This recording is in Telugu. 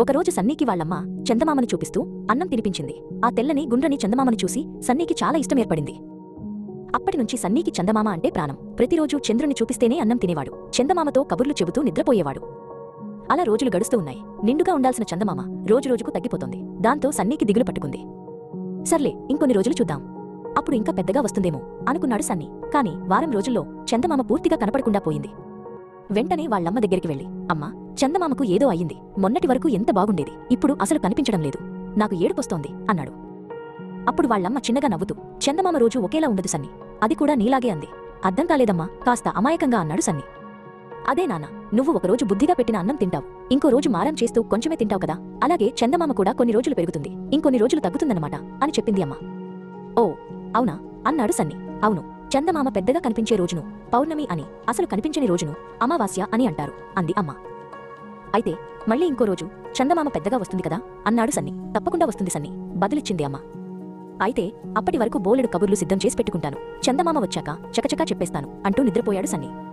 ఒకరోజు సన్నీకి వాళ్ళమ్మ చందమామను చూపిస్తూ అన్నం తినిపించింది. ఆ తెల్లని గుండ్రని చందమామను చూసి సన్నీకి చాలా ఇష్టం ఏర్పడింది. అప్పటినుంచి సన్నీకి చందమామ అంటే ప్రాణం. ప్రతిరోజు చంద్రుని చూపిస్తేనే అన్నం తినేవాడు. చందమామతో కబుర్లు చెబుతూ నిద్రపోయేవాడు. అలా రోజులు గడుస్తూ ఉన్నాయి. నిండుగా ఉండాల్సిన చందమామ రోజురోజుకు తగ్గిపోతుంది. దాంతో సన్నీకి దిగులు పట్టుకుంది. సర్లే ఇంకొన్ని రోజులు చూద్దాం. అప్పుడు ఇంకా పెద్దగా వస్తుందేమో అనుకున్నాడు సన్నీ. కాని వారం రోజుల్లో చందమామ పూర్తిగా కనపడకుండా పోయింది. వెంటనే వాళ్ళమ్మ దగ్గరికి వెళ్ళి అమ్మా చందమామకు ఏదో అయ్యింది. మొన్నటి వరకు ఎంత బాగుండేది. ఇప్పుడు అసలు కనిపించడం లేదు. నాకు ఏడుపొస్తోంది అన్నాడు. అప్పుడు వాళ్ళమ్మ చిన్నగా నవ్వుతూ చందమామ రోజు ఒకేలా ఉండదు సన్ని. అది కూడా నీలాగే అంది. అర్థం కాలేదమ్మా కాస్త అమాయకంగా అన్నాడు సన్ని. అదే నాన్న నువ్వు ఒకరోజు బుద్ధిగా పెట్టిన అన్నం తింటావు. ఇంకో రోజు మారం చేస్తూ కొంచెమే తింటావు కదా. అలాగే చందమామ కూడా కొన్ని రోజులు పెరుగుతుంది. ఇంకొన్ని రోజులు తగ్గుతుందన్నమాట అని చెప్పింది అమ్మ. ఓ అవునా అన్నాడు సన్ని. అవును చందమామ పెద్దగా కనిపించే రోజును పౌర్ణమి అని అసలు కనిపించని రోజును అమావాస్య అని అంటారు అంది అమ్మ. అయితే మళ్ళీ ఇంకో రోజు చందమామ పెద్దగా వస్తుంది కదా అన్నాడు సన్ని. తప్పకుండా వస్తుంది సన్ని. బదులిచ్చింది అమ్మ. అయితే అప్పటి వరకు బోలెడు కబుర్లు సిద్ధం చేసి పెట్టుకుంటాను. చందమామ వచ్చాక చకచకా చెప్పేస్తాను అంటూ నిద్రపోయాడు సన్ని.